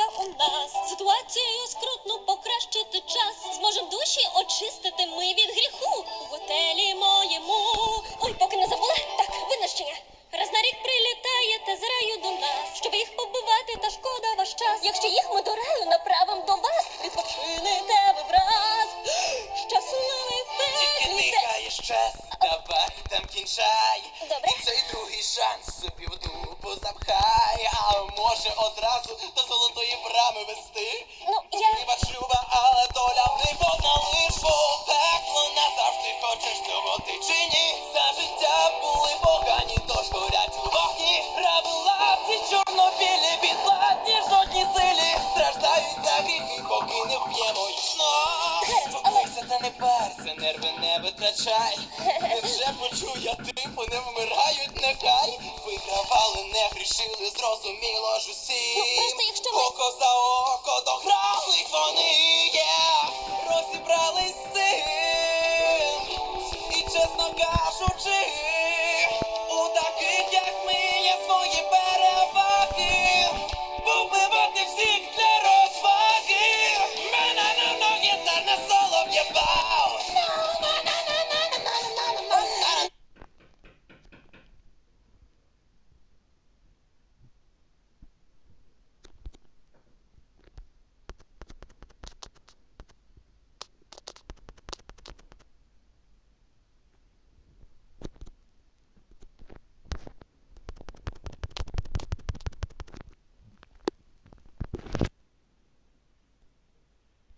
ласка, у нас ситуацію скрутну покращити час. Зможем душі очистити ми від гріху у готелі моєму. Ой, поки не забула, так, винищення. Раз на рік прилітаєте з раю до нас, щоб їх побивати, та шкода ваш час. Якщо їх ми до раю направим до вас, відпочинете ви враз. Щасливий Тільки пеклі. ти гаєш час, давай там кінчай. Добре. І цей другий шанс собі в дупу запхай. А може одразу до золотої брами вести? Ну, я. Хіба шлюба, але доля лиш бо пекло назавжди хочеш цього ти чи ні? За життя були погані, тож горять у вогні. Правила ці чорно-білі підладні, жодні силі страждають за гріхи, поки не вб'ємо знов. Спокойся та не парся, нерви не витрачай. Невже почує типу, не вмирають, нехай. Вигравали, не грішили, зрозуміло ж усі. чесно кажучи.